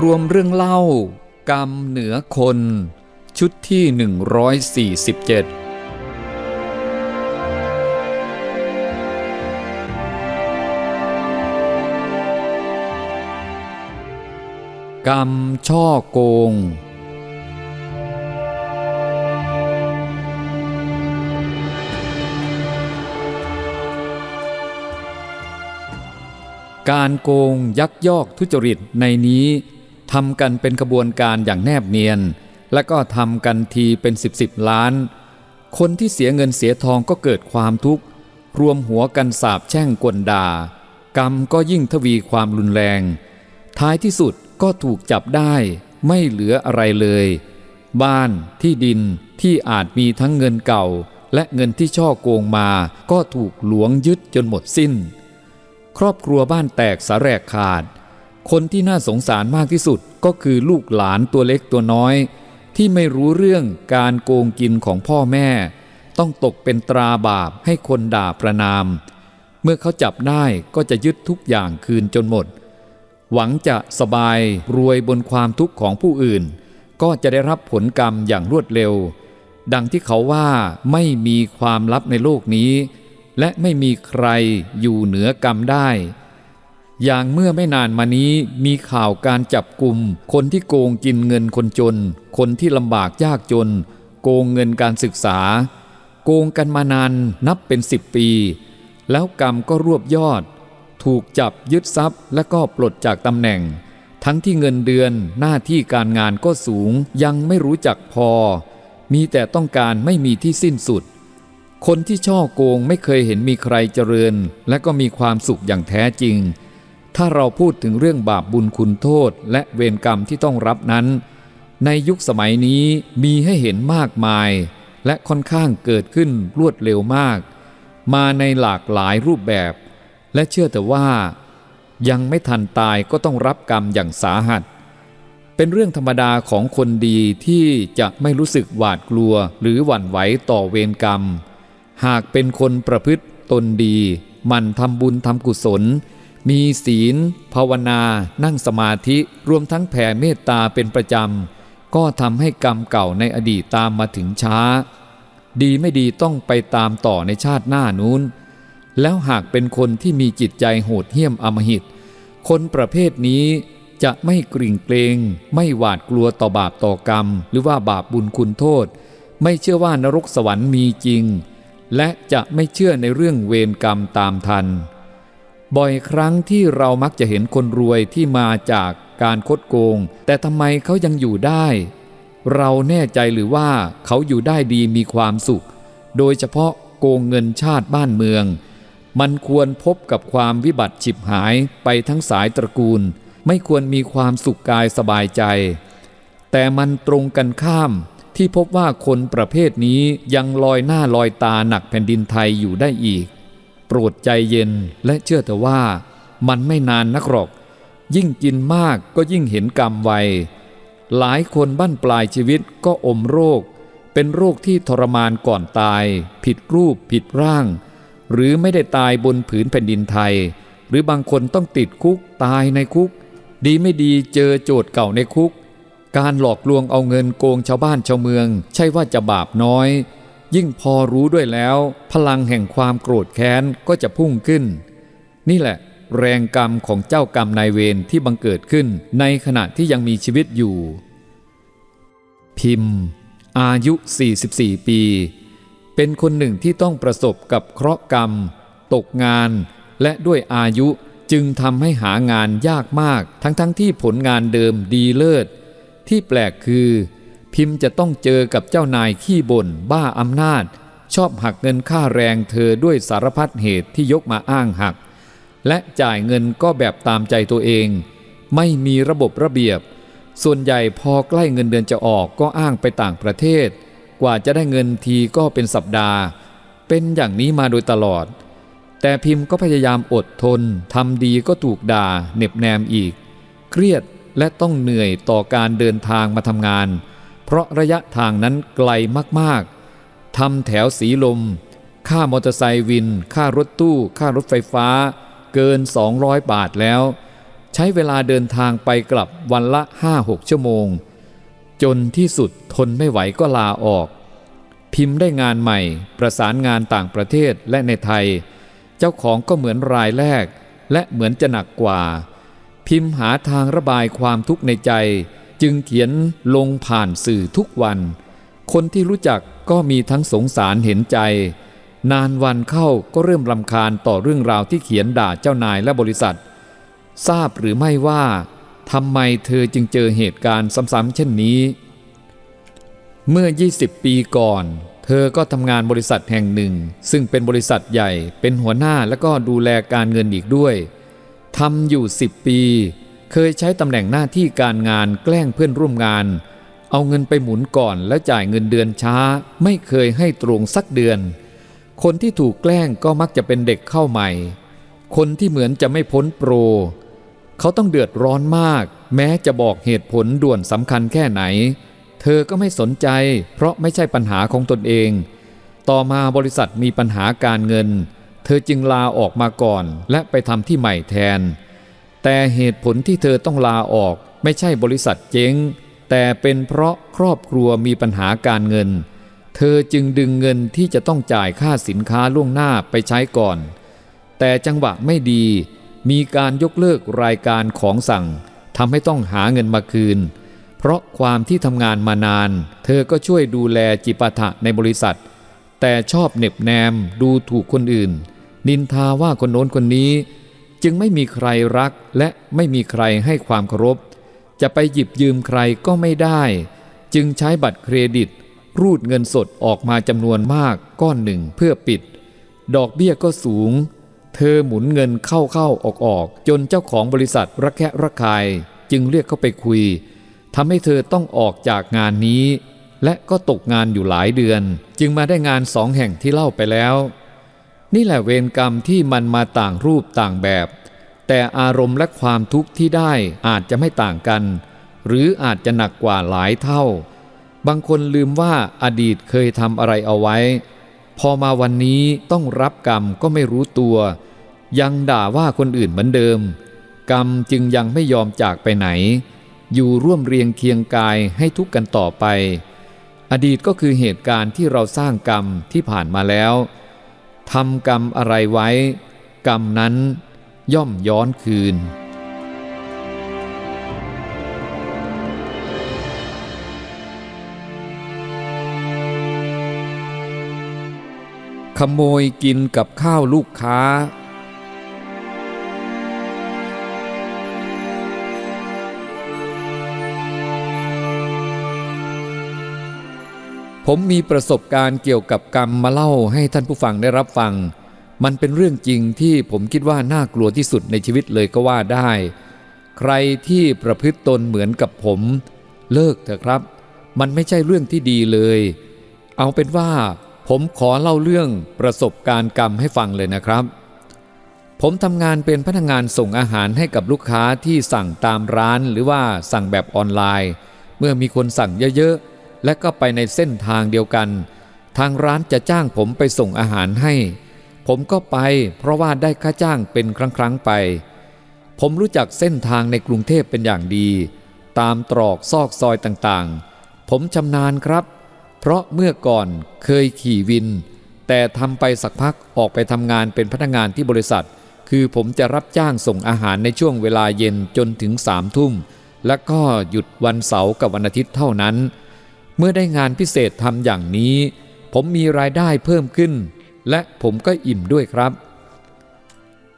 รวมเรื่องเล่า กรรมเหนือคน ชุดที่ 147กรรมช่อโกง การโกงยักยอกทุจริตในนี้ ทำกันเป็นขบวนการอย่างแนบเนียน และก็ทำกันทีเป็นสิบสิบล้าน คนที่เสียเงินเสียทองก็เกิดความทุกข์ รวมหัวกันสาบแช่งกลด่ากรรมก็ยิ่งทวีความรุนแรง ท้ายที่สุดก็ถูกจับได้ไม่เหลืออะไรเลย บ้านที่ดินที่อาจมีทั้งเงินเก่า และเงินที่ช่อโกงมาก็ถูกหลวงยึดจนหมดสิ้น ครอบครัวบ้านแตกสาแรกขาด คนที่น่าสงสารมากที่สุดก็คือลูกหลานตัวเล็กตัวน้อย ที่ไม่รู้เรื่องการโกงกินของพ่อแม่ ต้องตกเป็นตราบาปให้คนด่าประนาม เมื่อเขาจับได้ก็จะยึดทุกอย่างคืนจนหมด หวังจะสบายรวยบนความทุกข์ของผู้อื่น ก็จะได้รับผลกรรมอย่างรวดเร็ว ดังที่เขาว่าไม่มีความลับในโลกนี้ และไม่มีใครอยู่เหนือกรรมได้ อย่างเมื่อไม่นานมานี้มีข่าวการจับกลุ่ม คนที่โกงกินเงินคนจน คนที่ลำบากยากจน โกงเงินการศึกษา โกงกันมานานนับเป็นสิบปี แล้วกรรมก็รวบยอด ถูกจับยึดทรัพย์ และก็ปลดจากตำแหน่ง ทั้งที่เงินเดือนหน้าที่การงานก็สูงยังไม่รู้จักพอ มีแต่ต้องการไม่มีที่สิ้นสุด คนที่ช่อโกงไม่เคยเห็นมีใครเจริญ และก็มีความสุขอย่างแท้จริง ถ้าเราพูดถึงเรื่องบาปบุญคุณโทษและเวรกรรมที่ต้องรับนั้น ในยุคสมัยนี้มีให้เห็นมากมาย และค่อนข้างเกิดขึ้นรวดเร็วมาก มาในหลากหลายรูปแบบ และเชื่อแต่ว่า ยังไม่ทันตายก็ต้องรับกรรมอย่างสาหัส เป็นเรื่องธรรมดาของคนดีที่จะไม่รู้สึกหวาดกลัวหรือหวั่นไหวต่อเวรกรรม หากเป็นคนประพฤติตนดี มันทำบุญทำกุศล มีศีล ภาวนา นั่งสมาธิรวมทั้งแผ่เมตตาเป็นประจำ ก็ทำให้กรรมเก่าในอดีตตามมาถึงช้า ดีไม่ดีต้องไปตามต่อในชาติหน้านู้น แล้วหากเป็นคนที่มีจิตใจโหดเหี้ยมอมหิต คนประเภทนี้จะไม่กริ่งเกรง ไม่หวาดกลัวต่อบาปต่อกรรม หรือว่าบาปบุญคุณโทษ ไม่เชื่อว่านรกสวรรค์มีจริง และจะไม่เชื่อในเรื่องเวรกรรมตามทัน บ่อยครั้งที่เรามักจะเห็นคนรวยที่มาจากการคดโกง แต่ทำไมเขายังอยู่ได้ เราแน่ใจหรือว่าเขาอยู่ได้ดีมีความสุข โดยเฉพาะโกงเงินชาติบ้านเมือง มันควรพบกับความวิบัติฉิบหายไปทั้งสายตระกูล ไม่ควรมีความสุขกายสบายใจ แต่มันตรงกันข้ามที่พบว่าคนประเภทนี้ยังลอยหน้าลอยตาหนักแผ่นดินไทยอยู่ได้อีก โปรดใจเย็นและเชื่อเถอะว่ามันไม่นานนักหรอก ยิ่งกินมากก็ยิ่งเห็นกรรมไว หลายคนบั้นปลายชีวิตก็อมโรค เป็นโรคที่ทรมานก่อนตาย ผิดรูปผิดร่าง หรือไม่ได้ตายบนผืนแผ่นดินไทย หรือบางคนต้องติดคุกตายในคุก ดีไม่ดีเจอโจทย์เก่าในคุก การหลอกลวงเอาเงินโกงชาวบ้านชาวเมือง ใช่ว่าจะบาปน้อย ยิ่งพอรู้ด้วยแล้ว พลังแห่งความโกรธแค้นก็จะพุ่งขึ้น นี่แหละ แรงกรรมของเจ้ากรรมนายเวรที่บังเกิดขึ้นในขณะที่ยังมีชีวิตอยู่ พิมพ์ อายุ 44 ปี เป็นคนหนึ่งที่ต้องประสบกับเคราะห์กรรม ตกงาน และด้วยอายุจึงทำให้หางานยากมากทั้งๆทที่ผลงานเดิมดีเลิศ ที่แปลกคือ พิมพ์จะต้องเจอกับเจ้านายขี้บ่นบ้าอำนาจ ชอบหักเงินค่าแรงเธอด้วยสารพัดเหตุที่ยกมาอ้างหัก และจ่ายเงินก็แบบตามใจตัวเอง ไม่มีระบบระเบียบ ส่วนใหญ่พอใกล้เงินเดือนจะออกก็อ้างไปต่างประเทศ กว่าจะได้เงินทีก็เป็นสัปดาห์ เป็นอย่างนี้มาโดยตลอด แต่พิมพ์ก็พยายามอดทนทำดีก็ถูกด่าเหน็บแนมอีก เครียดและต้องเหนื่อยต่อการเดินทางมาทำงาน เพราะระยะทางนั้นไกลมากๆทำแถวสีลม ค่ามอเตอร์ไซค์วิน ค่ารถตู้ ค่ารถไฟฟ้า เกิน 200 บาทแล้ว ใช้เวลาเดินทางไปกลับวันละห้าหกชั่วโมง จนที่สุดทนไม่ไหวก็ลาออก พิมพ์ได้งานใหม่ ประสานงานต่างประเทศและในไทย เจ้าของก็เหมือนรายแรก และเหมือนจะหนักกว่า พิมพ์หาทางระบายความทุกข์ในใจ จึงเขียนลงผ่านสื่อทุกวัน คนที่รู้จักก็มีทั้งสงสารเห็นใจ นานวันเข้าก็เริ่มรำคาญต่อเรื่องราวที่เขียนด่าเจ้านายและบริษัท ทราบหรือไม่ว่าทำไมเธอจึงเจอเหตุการณ์ซ้ำๆเช่นนี้ เมื่อ 20 ปีก่อน เธอก็ทำงานบริษัทแห่งหนึ่ง ซึ่งเป็นบริษัทใหญ่เป็นหัวหน้าและก็ดูแลการเงินอีกด้วยทำอยู่ 10 ปี เคยใช้ตำแหน่งหน้าที่การงานแกล้งเพื่อนร่วมงาน เอาเงินไปหมุนก่อนแล้วจ่ายเงินเดือนช้า ไม่เคยให้ตรงสักเดือน คนที่ถูกแกล้งก็มักจะเป็นเด็กเข้าใหม่ คนที่เหมือนจะไม่พ้นโปร เขาต้องเดือดร้อนมาก แม้จะบอกเหตุผลด่วนสำคัญแค่ไหน เธอก็ไม่สนใจ เพราะไม่ใช่ปัญหาของตนเอง ต่อมาบริษัทมีปัญหาการเงิน เธอจึงลาออกมาก่อนและไปทำที่ใหม่แทน แต่เหตุผลที่เธอต้องลาออกไม่ใช่บริษัทเจ๊ง แต่เป็นเพราะครอบครัวมีปัญหาการเงิน เธอจึงดึงเงินที่จะต้องจ่ายค่าสินค้าล่วงหน้าไปใช้ก่อน แต่จังหวะไม่ดี มีการยกเลิกรายการของสั่งทำให้ต้องหาเงินมาคืน เพราะความที่ทำงานมานาน เธอก็ช่วยดูแลจิปาถะในบริษัท แต่ชอบเหน็บแนมดูถูกคนอื่น นินทาว่าคนโน้นคนนี้ จึงไม่มีใครรักและไม่มีใครให้ความเคารพ จะไปหยิบยืมใครก็ไม่ได้ จึงใช้บัตรเครดิต รูดเงินสดออกมาจำนวนมากก้อนหนึ่งเพื่อปิด ดอกเบี้ยก็สูง เธอหมุนเงินเข้าเข้าออกออกจนเจ้าของบริษัทระแคะระคาย จึงเรียกเข้าไปคุยทำให้เธอต้องออกจากงานนี้ และก็ตกงานอยู่หลายเดือน จึงมาได้งานสองแห่งที่เล่าไปแล้ว นี่แหละเวรกรรมที่มันมาต่างรูปต่างแบบ แต่อารมณ์และความทุกข์ที่ได้อาจจะไม่ต่างกัน หรืออาจจะหนักกว่าหลายเท่า บางคนลืมว่าอดีตเคยทำอะไรเอาไว้ พอมาวันนี้ต้องรับกรรมก็ไม่รู้ตัว ยังด่าว่าคนอื่นเหมือนเดิม กรรมจึงยังไม่ยอมจากไปไหน อยู่ร่วมเรียงเคียงกายให้ทุกข์กันต่อไป อดีตก็คือเหตุการณ์ที่เราสร้างกรรมที่ผ่านมาแล้ว ทำกรรมอะไรไว้ กรรมนั้นย่อมย้อนคืน ขโมยกินกับข้าวลูกค้า ผมมีประสบการณ์เกี่ยวกับกรรมมาเล่าให้ท่านผู้ฟังได้รับฟัง มันเป็นเรื่องจริงที่ผมคิดว่าน่ากลัวที่สุดในชีวิตเลยก็ว่าได้ ใครที่ประพฤติตนเหมือนกับผม เลิกเถอะครับ มันไม่ใช่เรื่องที่ดีเลย เอาเป็นว่า ผมขอเล่าเรื่องประสบการณ์กรรมให้ฟังเลยนะครับ ผมทำงานเป็นพนักงานส่งอาหารให้กับลูกค้าที่สั่งตามร้านหรือว่าสั่งแบบออนไลน์ เมื่อมีคนสั่งเยอะๆ และก็ไปในเส้นทางเดียวกัน ทางร้านจะจ้างผมไปส่งอาหารให้ ผมก็ไปเพราะว่าได้ค่าจ้างเป็นครั้งๆไป ผมรู้จักเส้นทางในกรุงเทพเป็นอย่างดี ตามตรอกซอกซอยต่างๆ ผมชำนาญครับ เพราะเมื่อก่อนเคยขี่วิน แต่ทำไปสักพักออกไปทำงานเป็นพนักงานที่บริษัท คือผมจะรับจ้างส่งอาหารในช่วงเวลาเย็นจนถึงสามทุ่มและก็หยุดวันเสาร์กับวันอาทิตย์เท่านั้น เมื่อได้งานพิเศษทำอย่างนี้ ผมมีรายได้เพิ่มขึ้น และผมก็อิ่มด้วยครับ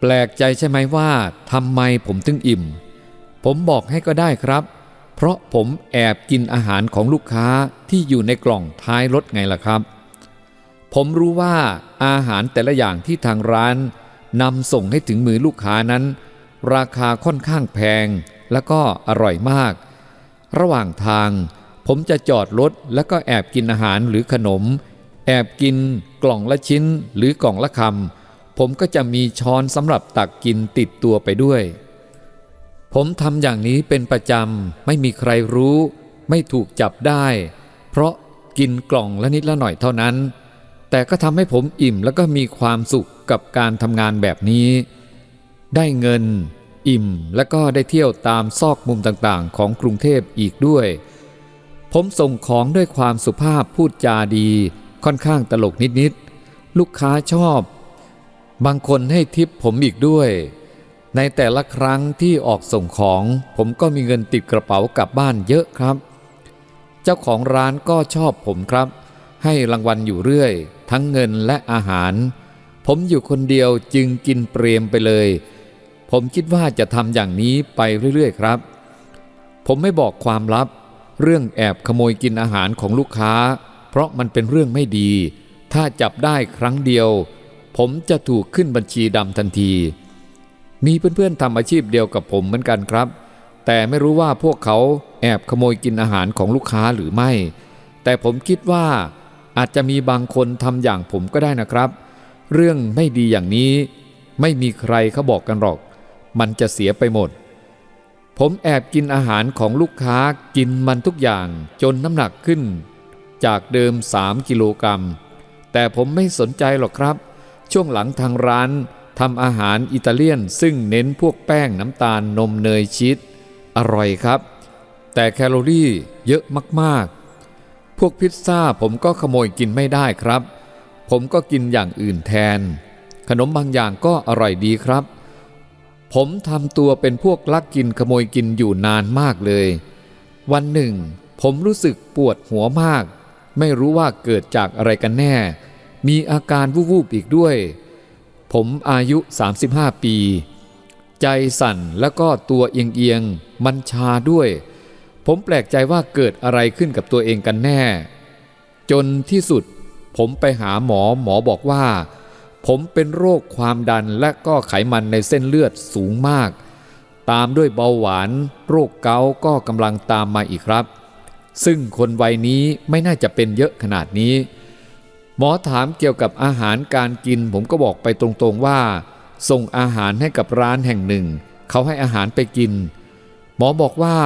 แปลกใจใช่ไหมว่าทำไมผมถึงอิ่ม ผมบอกให้ก็ได้ครับ เพราะผมแอบกินอาหารของลูกค้าที่อยู่ในกล่องท้ายรถไงล่ะครับ ผมรู้ว่าอาหารแต่ละอย่างที่ทางร้านนำส่งให้ถึงมือลูกค้านั้น ราคาค่อนข้างแพงและก็อร่อยมาก ระหว่างทาง ผมจะจอดรถแล้วก็แอบกินอาหารหรือขนม แอบกินกล่องละชิ้นหรือกล่องละคำผมก็จะมีช้อนสำหรับตักกินติดตัวไปด้วย ผมทำอย่างนี้เป็นประจำไม่มีใครรู้ ไม่ถูกจับได้ เพราะกินกล่องละนิดละหน่อยเท่านั้น แต่ก็ทำให้ผมอิ่มแล้วก็มีความสุขกับการทำงานแบบนี้ ได้เงิน อิ่มและก็ได้เที่ยวตามซอกมุมต่างๆ ของกรุงเทพอีกด้วย ผมส่งของด้วยความสุภาพพูดจาดี ค่อนข้างตลกนิดๆ ลูกค้าชอบ บางคนให้ทิปผมอีกด้วย ในแต่ละครั้งที่ออกส่งของ ผมก็มีเงินติดกระเป๋ากลับบ้านเยอะครับ เจ้าของร้านก็ชอบผมครับ ให้รางวัลอยู่เรื่อย ทั้งเงินและอาหาร ผมอยู่คนเดียวจึงกินเปรมไปเลย ผมคิดว่าจะทำอย่างนี้ไปเรื่อยๆ ครับ ผมไม่บอกความลับ เรื่องแอบขโมยกินอาหารของลูกค้า เพราะมันเป็นเรื่องไม่ดี ถ้าจับได้ครั้งเดียว ผมจะถูกขึ้นบัญชีดำทันที มีเพื่อนๆทำอาชีพเดียวกับผมเหมือนกันครับ แต่ไม่รู้ว่าพวกเขาแอบขโมยกินอาหารของลูกค้าหรือไม่ แต่ผมคิดว่าอาจจะมีบางคนทำอย่างผมก็ได้นะครับ เรื่องไม่ดีอย่างนี้ ไม่มีใครเขาบอกกันหรอก มันจะเสียไปหมด ผมแอบกินอาหารของลูกค้ากินมันทุกอย่างจนน้ำหนักขึ้น จากเดิม 3 กิโลกรัม แต่ผมไม่สนใจหรอกครับ ช่วงหลังทางร้านทำอาหารอิตาเลียนซึ่งเน้นพวกแป้งน้ำตาลนมเนยชีสอร่อยครับ แต่แคลอรี่เยอะมากๆ พวกพิซซ่าผมก็ขโมยกินไม่ได้ครับ ผมก็กินอย่างอื่นแทน ขนมบางอย่างก็อร่อยดีครับ ผมทำตัวเป็นพวกลักกินขโมยกินอยู่นานมากเลย วันหนึ่ง ผมรู้สึกปวดหัวมาก ไม่รู้ว่าเกิดจากอะไรกันแน่ มีอาการวูบๆอีกด้วย ผมอายุ 35 ปี ใจสั่นแล้วก็ตัวเอียงๆ มันชาด้วย ผมแปลกใจว่าเกิดอะไรขึ้นกับตัวเองกันแน่ จนที่สุด ผมไปหาหมอหมอบอกว่า ผมเป็นโรคความดันและก็ไขมันในเส้นเลือดสูงมาก ตามด้วยเบาหวาน โรคเกาต์ก็กำลังตามมาอีกครับ ซึ่งคนวัยนี้ไม่น่าจะเป็นเยอะขนาดนี้ หมอถามเกี่ยวกับอาหารการกิน ผมก็บอกไปตรงๆว่า ส่งอาหารให้กับร้านแห่งหนึ่ง เขาให้อาหารไปกิน หมอบอกว่า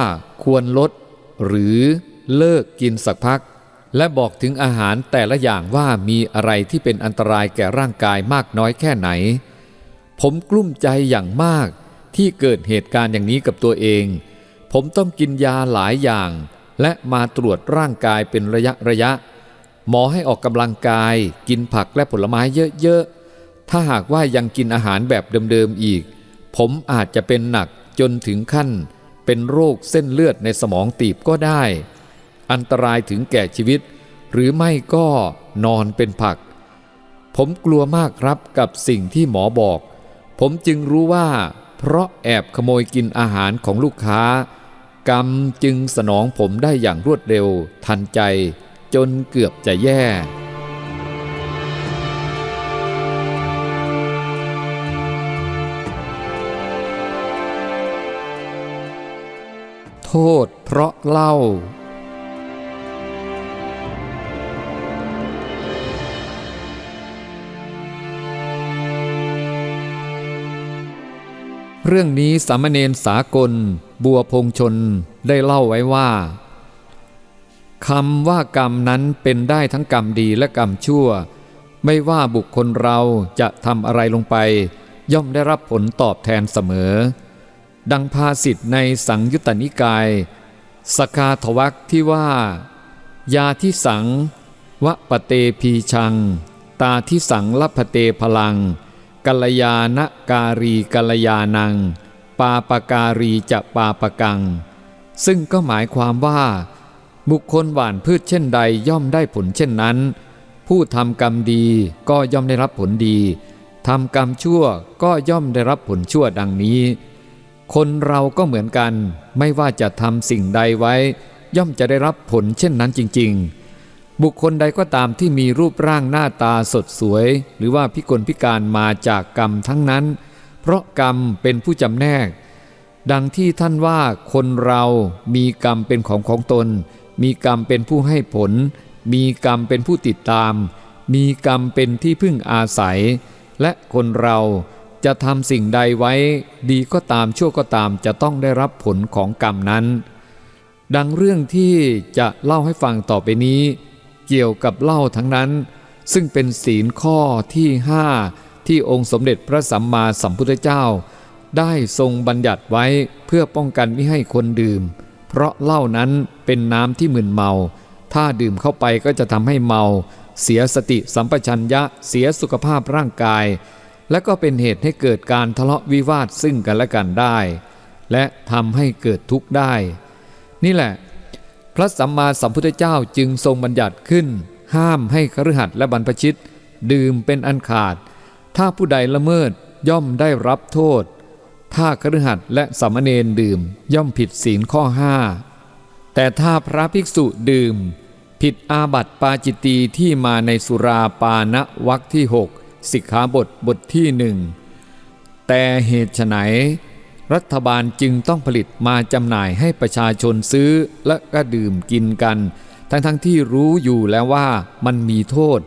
ควรลดหรือเลิกกินสักพัก และบอกถึงอาหารแต่ละอย่างว่ามีอะไรที่เป็นอันตรายแก่ร่างกายมากน้อยแค่ไหน ผมกลุ้มใจอย่างมากที่เกิดเหตุการณ์อย่างนี้กับตัวเอง ผมต้องกินยาหลายอย่าง และมาตรวจร่างกายเป็นระยะระยะ หมอให้ออกกำลังกาย กินผักและผลไม้เยอะๆ ถ้าหากว่ายังกินอาหารแบบเดิมๆอีก ผมอาจจะเป็นหนักจนถึงขั้น เป็นโรคเส้นเลือดในสมองตีบก็ได้ อันตรายถึงแก่ชีวิต หรือไม่ก็นอนเป็นผัก ผมกลัวมากครับกับสิ่งที่หมอบอก ผมจึงรู้ว่า เพราะแอบขโมยกินอาหารของลูกค้า กรรมจึงสนองผมได้อย่างรวดเร็ว ทันใจ จนเกือบจะแย่โทษเพราะเล้า เรื่องนี้สามเณรสากล บัวพงชนได้เล่าไว้ว่าคำว่ากรรมนั้นเป็นได้ทั้งกรรมดีและกรรมชั่ว ไม่ว่าบุคคลเราจะทำอะไรลงไป ย่อมได้รับผลตอบแทนเสมอ ดังภาษิตในสังยุตตนิกายสกาทวักที่ว่า ยาที่สังวะปะเตพีชัง ตาที่สังลัพเตพลัง กัลยาณการีกัลยานัง ปาปการีจะปาปกัง ซึ่งก็หมายความว่า บุคคลหว่านพืชเช่นใดย่อมได้ผลเช่นนั้น ผู้ทำกรรมดีก็ย่อมได้รับผลดีทำกรรมชั่วก็ย่อมได้รับผลชั่วดังนี้ คนเราก็เหมือนกัน ไม่ว่าจะทำสิ่งใดไว้ ย่อมจะได้รับผลเช่นนั้นจริง ๆ บุคคลใดก็ตามที่มีรูปร่างหน้าตาสดสวย หรือว่าพิกลพิการมาจากกรรมทั้งนั้น เพราะกรรมเป็นผู้จำแนก ดังที่ท่านว่าคนเรามีกรรมเป็นของของตน มีกรรมเป็นผู้ให้ผล มีกรรมเป็นผู้ติดตาม มีกรรมเป็นที่พึ่งอาศัย และคนเราจะทำสิ่งใดไว้ ดีก็ตามชั่วก็ตามจะต้องได้รับผลของกรรมนั้น ดังเรื่องที่จะเล่าให้ฟังต่อไปนี้ เกี่ยวกับเล่าทั้งนั้น ซึ่งเป็นศีลข้อที่ห้าที่องค์สมเด็จพระสัมมาสัมพุทธเจ้า ได้ทรงบัญญัติไว้เพื่อป้องกันไม่ให้คนดื่ม เพราะเหล้านั้นเป็นน้ำที่มึนเมา ถ้าดื่มเข้าไปก็จะทำให้เมา เสียสติสัมปชัญญะเสียสุขภาพร่างกาย และก็เป็นเหตุให้เกิดการทะเลาะวิวาทซึ่งกันและกันได้ และทำให้เกิดทุกข์ได้ นี่แหละ พระสัมมาสัมพุทธเจ้าจึงทรงบัญญัติขึ้น ห้ามให้คฤหัสถ์และบรรพชิต ดื่มเป็นอันขาด ถ้าผู้ใดละเมิดย่อมได้รับโทษ ถ้าคฤหัสถ์และสามเณรดื่มย่อมผิดศีลข้อห้าแต่ถ้าพระภิกษุดื่ม ผิดอาบัติปาจิตตีที่มาในสุราปานะวักที่หกสิกขาบทบทที่หนึ่งแต่เหตุไฉน รัฐบาลจึงต้องผลิตมาจำหน่ายให้ประชาชนซื้อและก็ดื่มกินกัน ทั้งๆทที่รู้อยู่แล้วว่ามันมีโทษ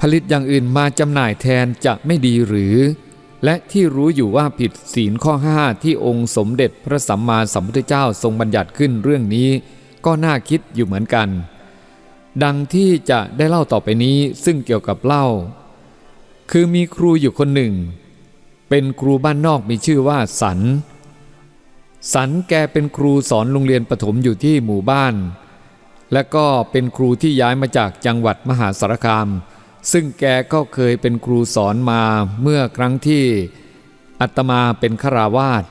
ผลิตอย่างอื่นมาจำหน่ายแทนจะไม่ดีหรือ และที่รู้อยู่ว่าผิดศีลข้อห้าที่องค์สมเด็จพระสัมมาสัมพุทธเจ้าทรงบัญญัติขึ้นเรื่องนี้ ก็น่าคิดอยู่เหมือนกัน ดังที่จะได้เล่าต่อไปนี้ซึ่งเกี่ยวกับเล่า คือมีครูอยู่คนหนึ่ง เป็นครูบ้านนอกมีชื่อว่าสัน สันแกเป็นครูสอนโรงเรียนประถมอยู่ที่หมู่บ้าน และก็เป็นครูที่ย้ายมาจากจังหวัดมหาสารคาม ซึ่งแกก็เคยเป็นครูสอนมาเมื่อครั้งที่อัตมาเป็นฆราวาส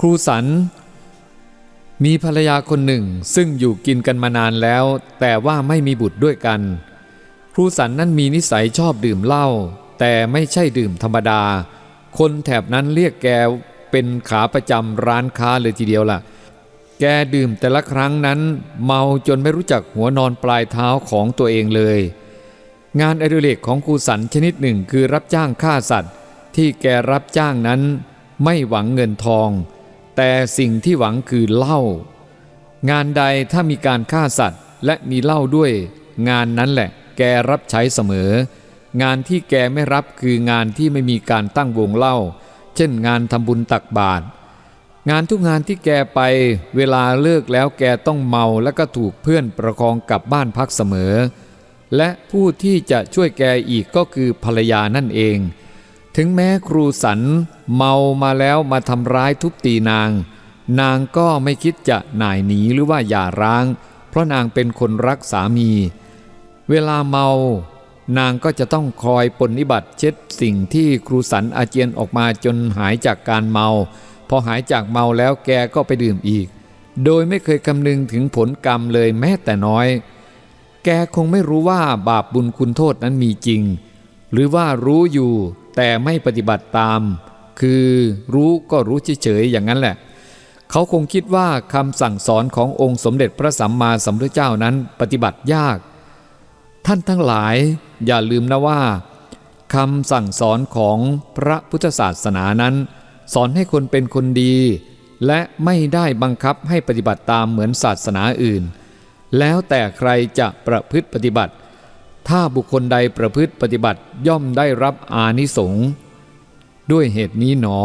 ครูสันมีภรรยาคนหนึ่งซึ่งอยู่กินกันมานานแล้ว แต่ว่าไม่มีบุตรด้วยกัน ครูสันนั้นมีนิสัยชอบดื่มเหล้า แต่ไม่ใช่ดื่มธรรมดา คนแถบนั้นเรียกแกเป็นขาประจำร้านค้าเลยทีเดียวล่ะ แกดื่มแต่ละครั้งนั้น เมาจนไม่รู้จักหัวนอนปลายเท้าของตัวเองเลย งานอดิเรกของครูสันชนิดหนึ่งคือรับจ้างฆ่าสัตว์ ที่แกรับจ้างนั้นไม่หวังเงินทอง แต่สิ่งที่หวังคือเหล้างานใดถ้ามีการฆ่าสัตว์และมีเหล้าด้วย งานนั้นแหละ แกรับใช้เสมอ งานที่แกไม่รับคืองานที่ไม่มีการตั้งวงเล้าเช่นงานทำบุญตักบาตรงานทุกงานที่แกไป เวลาเลิกแล้วแกต้องเมาแล้วก็ถูกเพื่อนประคองกลับบ้านพักเสมอ และผู้ที่จะช่วยแกอีกก็คือภรรยานั่นเอง ถึงแม้ครูสันเมามาแล้วมาทำร้ายทุบตีนาง นางก็ไม่คิดจะหน่ายหนีหรือว่าหย่าร้าง เพราะนางเป็นคนรักสามี เวลาเมา นางก็จะต้องคอยปนนิบัติเช็ดสิ่งที่ครูสันอาเจียนออกมาจนหายจากการเมา พอหายจากเมาแล้วแกก็ไปดื่มอีก โดยไม่เคยคำนึงถึงผลกรรมเลยแม้แต่น้อย แกคงไม่รู้ว่าบาปบุญคุณโทษนั้นมีจริง หรือว่ารู้อยู่แต่ไม่ปฏิบัติตาม คือรู้ก็รู้เฉยๆอย่างนั้นแหละ เขาคงคิดว่าคำสั่งสอนขององค์สมเด็จพระสัมมาสัมพุทธเจ้านั้นปฏิบัติยาก ท่านทั้งหลายอย่าลืมนะว่าคำสั่งสอนของพระพุทธศาสนานั้น สอนให้คนเป็นคนดี และไม่ได้บังคับให้ปฏิบัติตามเหมือนศาสนาอื่น แล้วแต่ใครจะประพฤติปฏิบัติ ถ้าบุคคลใดประพฤติปฏิบัติย่อมได้รับอานิสงส์ด้วยเหตุนี้หนอ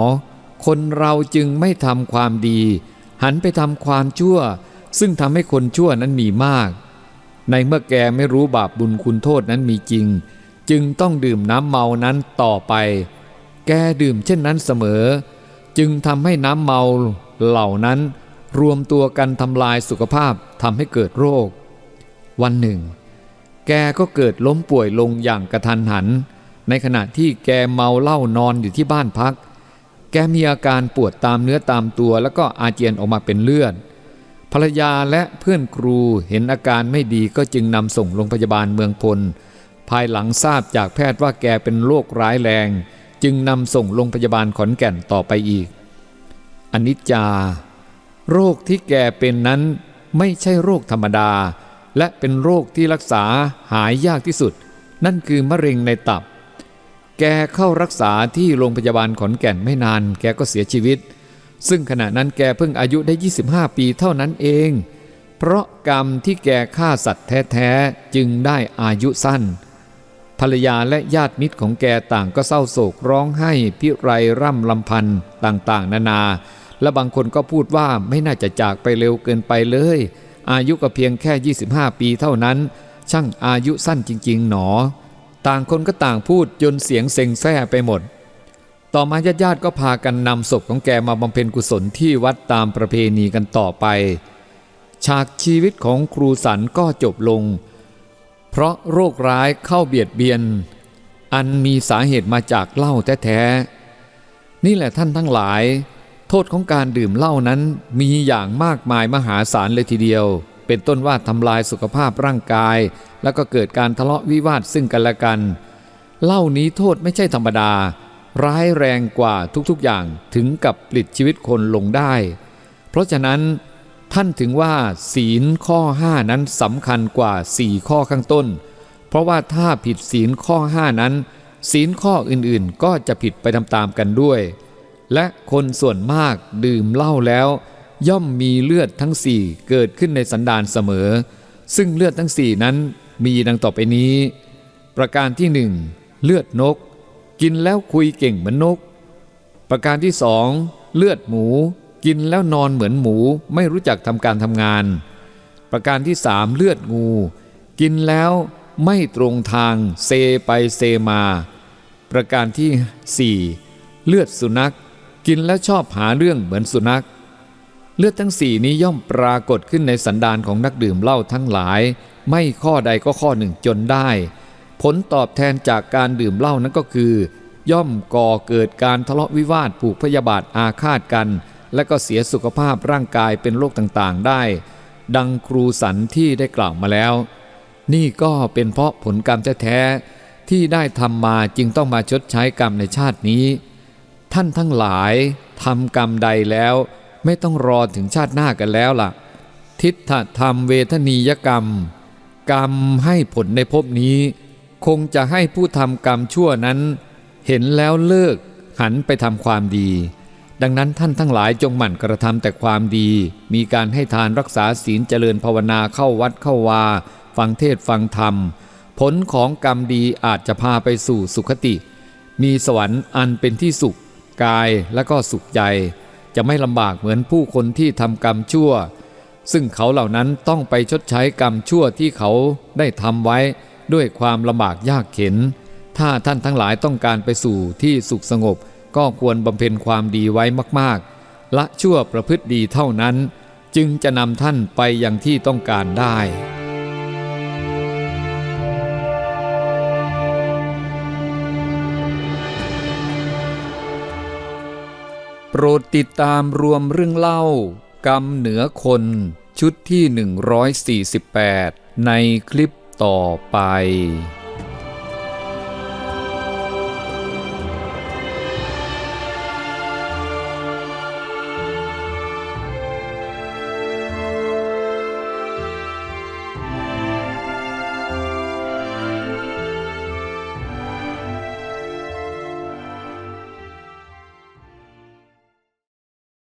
คนเราจึงไม่ทำความดี หันไปทำความชั่ว ซึ่งทำให้คนชั่วนั้นมีมาก ในเมื่อแกไม่รู้บาปบุญคุณโทษนั้นมีจริง จึงต้องดื่มน้ำเมานั้นต่อไป แกดื่มเช่นนั้นเสมอ จึงทำให้น้ำเมาเหล่านั้นรวมตัวกันทำลายสุขภาพทำให้เกิดโรค วันหนึ่ง แกก็เกิดล้มป่วยลงอย่างกระทันหัน ในขณะที่แกเมาเหล้านอนอยู่ที่บ้านพัก แกมีอาการปวดตามเนื้อตามตัวแล้วก็อาเจียนออกมาเป็นเลือด ภรรยาและเพื่อนครูเห็นอาการไม่ดีก็จึงนำส่งโรงพยาบาลเมืองพล ภายหลังทราบจากแพทย์ว่าแกเป็นโรคร้ายแรง จึงนำส่งโรงพยาบาลขอนแก่นต่อไปอีก อนิจจา โรคที่แกเป็นนั้นไม่ใช่โรคธรรมดา และเป็นโรคที่รักษาหายยากที่สุด นั่นคือมะเร็งในตับ แกเข้ารักษาที่โรงพยาบาลขอนแก่นไม่นาน แกก็เสียชีวิต ซึ่งขณะนั้นแกเพิ่งอายุได้ 25 ปีเท่านั้นเอง เพราะกรรมที่แกฆ่าสัตว์แท้ๆ จึงได้อายุสั้น ภรรยาและญาติมิตรของแกต่างก็เศร้าโศกร้องไห้พิไรร่ำลำพันธ์ต่างๆ นานา และบางคนก็พูดว่าไม่น่าจะจากไปเร็วเกินไปเลย อายุก็เพียงแค่ 25 ปีเท่านั้น ช่างอายุสั้นจริงๆ หนอ ต่างคนก็ต่างพูดจนเสียงเซ็งแซ่ไปหมด ต่อมาญาติๆก็พากันนำศพของแกมาบำเพ็ญกุศลที่วัดตามประเพณีกันต่อไป ฉากชีวิตของครูสันก็จบลง เพราะโรคร้ายเข้าเบียดเบียน อันมีสาเหตุมาจากเหล้าแท้ๆนี่แหละท่านทั้งหลาย โทษของการดื่มเหล้านั้นมีอย่างมากมายมหาศาลเลยทีเดียว เป็นต้นว่าทำลายสุขภาพร่างกาย แล้วก็เกิดการทะเลาะวิวาทซึ่งกันและกันเหล้านี้โทษไม่ใช่ธรรมดา ร้ายแรงกว่าทุกๆอย่างถึงกับปลิดชีวิตคนลงได้ เพราะฉะนั้นท่านถึงว่าศีลข้อ 5 นั้นสำคัญกว่า 4 ข้อข้างต้น เพราะว่าถ้าผิดศีลข้อ 5 นั้น ศีลข้ออื่นๆ ก็จะผิดไปตามๆกันด้วย และคนส่วนมากดื่มเหล้าแล้ว ย่อมมีเลือดทั้งสี่เกิดขึ้นในสันดานเสมอ ซึ่งเลือดทั้งสี่นั้นมีดังต่อไปนี้ ประการที่หนึ่งเลือดนก กินแล้วคุยเก่งเหมือนนก ประการที่สองเลือดหมู กินแล้วนอนเหมือนหมูไม่รู้จักทำการทำงาน ประการที่สามเลือดงู กินแล้วไม่ตรงทางเซไปเซมา ประการที่สี่เลือดสุนัข กินแล้วชอบหาเรื่องเหมือนสุนัข เลือดทั้งสี่นี้ย่อมปรากฏขึ้นในสันดานของนักดื่มเหล้าทั้งหลาย ไม่ข้อใดก็ข้อหนึ่งจนได้ ผลตอบแทนจากการดื่มเหล้านั้นก็คือ ย่อมก่อเกิดการทะเลาะวิวาทผูกพยาบาทอาฆาตกัน และก็เสียสุขภาพร่างกายเป็นโรคต่างๆได้ ดังครูสันที่ได้กล่าวมาแล้ว นี่ก็เป็นเพราะผลกรรมแท้ๆที่ได้ทำมาจึงต้องมาชดใช้กรรมในชาตินี้ ท่านทั้งหลายทำกรรมใดแล้วไม่ต้องรอถึงชาติหน้ากันแล้วล่ะ ทิฏฐธรรมเวทนียกรรม กรรมให้ผลในภพนี้ คงจะให้ผู้ทำกรรมชั่วนั้น เห็นแล้วเลิกหันไปทำความดี ดังนั้นท่านทั้งหลายจงหมั่นกระทำแต่ความดี มีการให้ทานรักษาศีลเจริญภาวนาเข้าวัดเข้าวา ฟังเทศฟังธรรม ผลของกรรมดีอาจจะพาไปสู่สุคติ มีสวรรค์อันเป็นที่สุข กายและก็สุขใจ จะไม่ลำบากเหมือนผู้คนที่ทำกรรมชั่ว ซึ่งเขาเหล่านั้นต้องไปชดใช้กรรมชั่วที่เขาได้ทำไว้ ด้วยความลำบากยากเข็น ถ้าท่านทั้งหลายต้องการไปสู่ที่สุขสงบ ก็ควรบำเพ็ญความดีไว้มากๆ ละชั่วประพฤติดีเท่านั้น จึงจะนำท่านไปยังที่ต้องการได้โปรดติดตามรวมเรื่องเล่า กรรมเหนือคนชุดที่ 148 ในคลิป ต่อไป